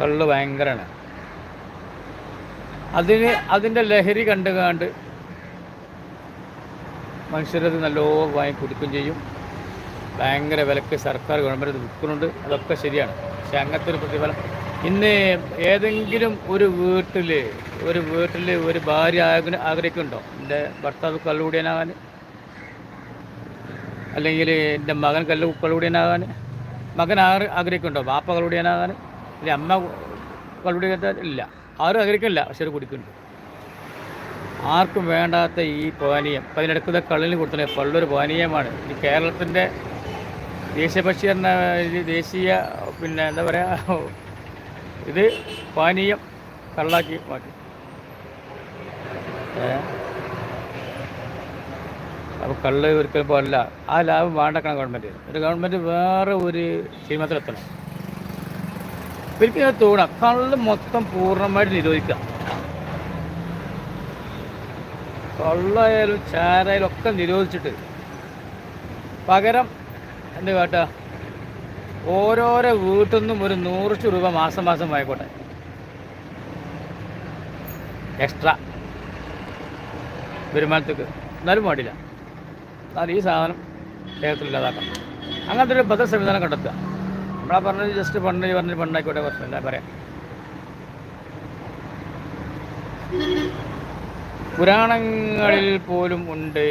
കള്ള് ഭയങ്കരമാണ് അതിന് അതിന്റെ ലഹരി കണ്ടു കണ്ട് മനുഷ്യരത് നല്ലോ വാങ്ങി കുടിക്കുകയും ചെയ്യും. ഭയങ്കര വിലക്ക് സർക്കാർ ഗവൺമെന്റ് വിൽക്കുന്നുണ്ട്. അതൊക്കെ ശരിയാണ്. പക്ഷെ അങ്ങനത്തെ ഒരു പ്രതിഫലം ഇന്ന് ഏതെങ്കിലും ഒരു വീട്ടിൽ ഒരു വീട്ടിൽ ഒരു ഭാര്യ ആഗ്ര ആഗ്രഹിക്കുന്നുണ്ടോ? എന്റെ ഭർത്താവ് കള്ളുകൂടിയനാകാൻ അല്ലെങ്കിൽ എന്റെ മകൻ കല്ല് കള്ളുകൂടിയനാകാൻ മകൻ ആഗ്രഹിക്കുന്നുണ്ടോ? ബാപ്പ കള്ളുകൂടിയനാകാൻ? ഇല്ല അമ്മ കള്ളുകൂടിയ ഇല്ല. ആരും ആഗ്രഹിക്കില്ല പക്ഷെ അത് കുടിക്കുന്നുണ്ട് ആർക്കും വേണ്ടാത്ത ഈ പാനീയം. ഇപ്പം അതിനിടയ്ക്കുന്ന കള്ളിന് കൊടുത്തില്ല പള്ളൊരു പാനീയമാണ്. ഈ കേരളത്തിന്റെ ദേശീയ പക്ഷി എന്ന ദേശീയ പിന്നെ എന്താ പറയുക ഇത് പാനീയം കള്ളാക്കി മാറ്റി. അപ്പോൾ കള്ള് ഒരിക്കലും പോലല്ല ആ ലാഭം വേണ്ടക്കണം ഗവൺമെന്റ്. ഒരു ഗവൺമെന്റ് വേറെ ഒരു തീരുമാനത്തിലെത്തണം എനിക്ക് ഞാൻ തോന്നാം കള്ള് മൊത്തം പൂർണമായിട്ട് നിരോധിക്കാം കള്ളായാലും ചാരായാലും ഒക്കെ നിരോധിച്ചിട്ട് പകരം എന്ത് കേട്ടോ? ഓരോരോ വീട്ടിൽ നിന്നും ഒരു നൂറ് രൂപ മാസം മാസം വാങ്ങിക്കോട്ടെ. എക്സ്ട്രാ. വരുമാനത്തേക്ക്. എന്നാലും പാടില്ല എന്നാൽ ഈ സാധനം കേരളത്തിൽ ഇല്ലാതാക്കണം അങ്ങനത്തെ ഒരു ബദൽ സംവിധാനം കണ്ടെത്തുക. നമ്മളാ പറഞ്ഞത് ജസ്റ്റ് പണ്ട് പറഞ്ഞ് പണ്ടായിക്കോട്ടെ പ്രശ്നമില്ല പറയാം? പുരാണങ്ങളിൽ പോലും ഉണ്ട്.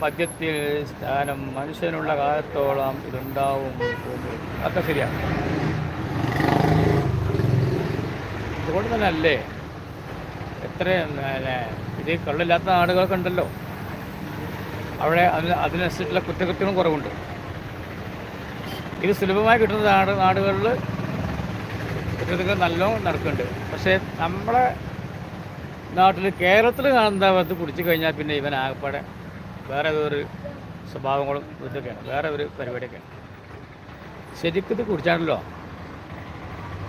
മദ്യത്തിൽ സ്ഥാനം മനുഷ്യനുള്ള കാലത്തോളം ഇതുണ്ടാവും. അതൊക്കെ ശരിയാണ് അതുകൊണ്ട് തന്നെ അല്ലേ? എത്ര ഇത് കള്ളില്ലാത്ത നാടുകളൊക്കെ ഉണ്ടല്ലോ. അവിടെ അതിന് അതിനനുസരിച്ചുള്ള കുറ്റകൃത്യങ്ങളും കുറവുണ്ട്. ഇത് സുലഭമായി കിട്ടുന്ന നാട് നാടുകളിൽ കുറ്റകൃത്യങ്ങൾ നല്ലോണം നടക്കുന്നുണ്ട്. പക്ഷേ നമ്മളെ നാട്ടിൽ കേരളത്തിൽ കാണുന്ന അത് കുടിച്ചു കഴിഞ്ഞാൽ പിന്നെ ഇവൻ ആകപ്പാടെ വേറെ ഒരു സ്വഭാവങ്ങളും ഇതൊക്കെയാണ്. വേറെ ഒരു പരിപാടിയൊക്കെയാണ്. ശരിക്കും ഇത് കുടിച്ചാണല്ലോ.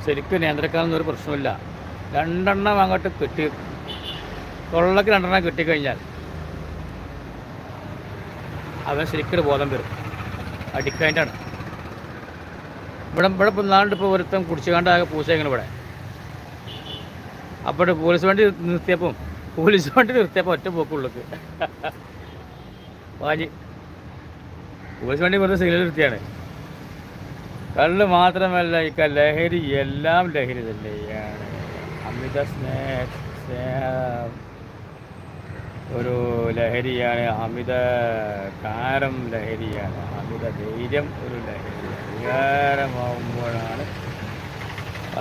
ശരിക്കും നിയന്ത്രിക്കാനൊന്നും ഒരു പ്രശ്നമില്ല രണ്ടെണ്ണം അങ്ങോട്ട് കിട്ടി. തൊള്ളക്ക് രണ്ടെണ്ണം കിട്ടിക്കഴിഞ്ഞാൽ അവൻ ശരിക്കും ബോധം വരും. അഡിക്കായിട്ടാണ് ഇവിടെ ഇവിടെ ഇപ്പം ഇപ്പോൾ ഒരുത്തം കുടിച്ചു കണ്ടാകെ പൂച്ചയെങ്ങനെ ഇവിടെ. അപ്പോൾ പോലീസ് വണ്ടി നിർത്തിയപ്പം പോലീസ് വണ്ടി നിർത്തിയപ്പോൾ ഒറ്റ പോക്കുള്ളക്ക് വാജി പോലീസ് വണ്ടി വെറുതെ സിഗ്നൽ നിർത്തിയാണ്. കള്ള് മാത്രമല്ല ഇക്ക ലഹരി എല്ലാം ലഹരി തന്നെയാണ്. അമിത സ്നേഹ സ്നേഹം ഒരു ലഹരിയാണ് അമിത കാരം ലഹരിയാണ്. അമിത ധൈര്യം ഒരു ലഹരിയാണ്. വികാരമാവുമ്പോഴാണ്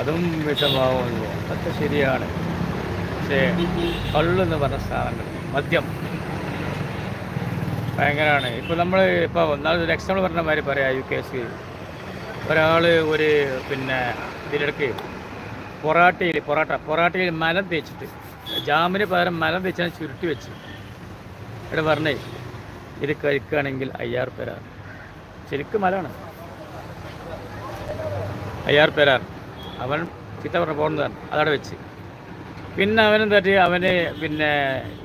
അതും വിഷമാവുന്നു അതൊക്കെ ശരിയാണ്. പക്ഷേ കള്ളെന്ന് പറഞ്ഞ സാധനങ്ങൾ മദ്യം ഭയങ്കരമാണ് ഇപ്പോൾ നമ്മൾ ഇപ്പോൾ ഒന്നാമത് ഒരു എക്സാമ്പിൾ പറഞ്ഞ മാതിരി പറയാം യു കെ സി ഒരാൾ ഒരു പിന്നെ ഇതിലിടയ്ക്ക് പൊറാട്ടയിൽ പൊറാട്ട പൊറാട്ടയിൽ മലം തേച്ചിട്ട് ജാമിന് പകരം മലം വെച്ചാൽ ചുരുട്ടി വെച്ച് ഇവിടെ പറഞ്ഞേ ഇത് കഴിക്കുകയാണെങ്കിൽ അയ്യാർ പേരാർ ശരിക്കും മലാണ്. അയ്യാർ പേരാർ അവൻ ചിത്ത പറഞ്ഞ പോകുന്നതാണ്. അതവിടെ വെച്ച്. പിന്നെ അവനും തട്ടി അവന് പിന്നെ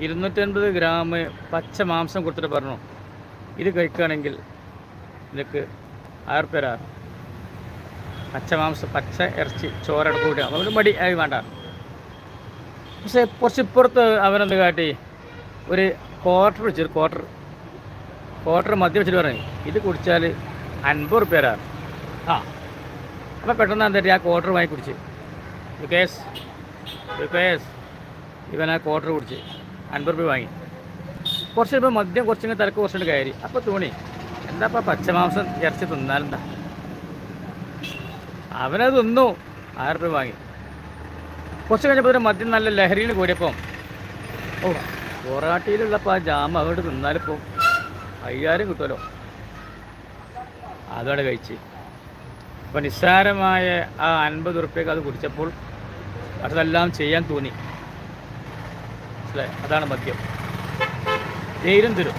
ഇരുന്നൂറ്റൻപത് ഗ്രാം പച്ച മാംസം കൊടുത്തിട്ട് പറഞ്ഞു. ഇത് കഴിക്കുകയാണെങ്കിൽ നിനക്ക് ആർ പേരാർ പച്ച മാംസം പച്ച ഇറച്ചി ചോറെടുത്ത് കൂട്ടി അവന് മടി ആയി വേണ്ട. പക്ഷേ കുറച്ച് ഇപ്പുറത്ത് അവനെന്ത് കാട്ടി? ഒരു ക്വാർട്ടർ വെച്ചൊരു ക്വാർട്ടർ ക്വാർട്ടർ മദ്യം വെച്ചിട്ട് പറഞ്ഞു ഇത് കുടിച്ചാൽ അൻപത് റുപ്യരാണ് ആ. അപ്പോൾ പെട്ടെന്ന് എന്താ ആ ക്വാർട്ടർ വാങ്ങി കുടിച്ച്. വികേസ് വികേസ് ഇവൻ ആ ക്വാർട്ടർ കുടിച്ച് അൻപത് റുപ്യ വാങ്ങി. കുറച്ച് ഇപ്പോൾ മദ്യം കുറച്ചിങ്ങനെ തിരക്ക് കുറച്ചുകൊണ്ട് കയറി. അപ്പോൾ തോണി എന്താ പച്ചമാംസം ഇറച്ചി തിന്നാലെന്താ? അവനത് തിന്നു ആയിരം റുപ്യ വാങ്ങി. കുറച്ച് കഴിഞ്ഞപ്പോൾ ഒരു മദ്യം നല്ല ലഹരിയിൽ കൂടിയപ്പം. ഓ പൊറാട്ടിയിലുള്ളപ്പോൾ ആ ജാമ അവിടെ തിന്നാലിപ്പോൾ അയ്യായിരം കിട്ടുമല്ലോ. അതോടെ കഴിച്ച്. അപ്പം നിസ്സാരമായ ആ അൻപത് ഉറുപ്പ്യക്ക് അത് കുടിച്ചപ്പോൾ അതെല്ലാം ചെയ്യാൻ തോന്നി. അതാണ് മദ്യം. ധൈര്യം തരും.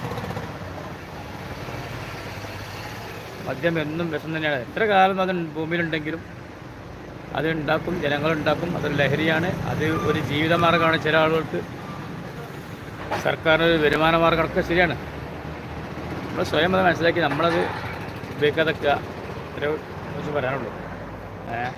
മദ്യം എന്നും വിഷം തന്നെയാണ്. എത്ര കാലം അത് ഭൂമിയിലുണ്ടെങ്കിലും അത് ഉണ്ടാക്കും ജനങ്ങളുണ്ടാക്കും അതൊരു ലഹരിയാണ് അത് ഒരു ജീവിതമാർഗമാണ് ചില ആളുകൾക്ക് സർക്കാരിന് ഒരു വരുമാന മാർഗമൊക്കെ ശരിയാണ് നമ്മൾ സ്വയം അത് മനസ്സിലാക്കി നമ്മളത് ഉപയോഗിക്കാതൊക്കെ ഇത്രേ കുറിച്ച് പറയാനുള്ളൂ ഏഹ്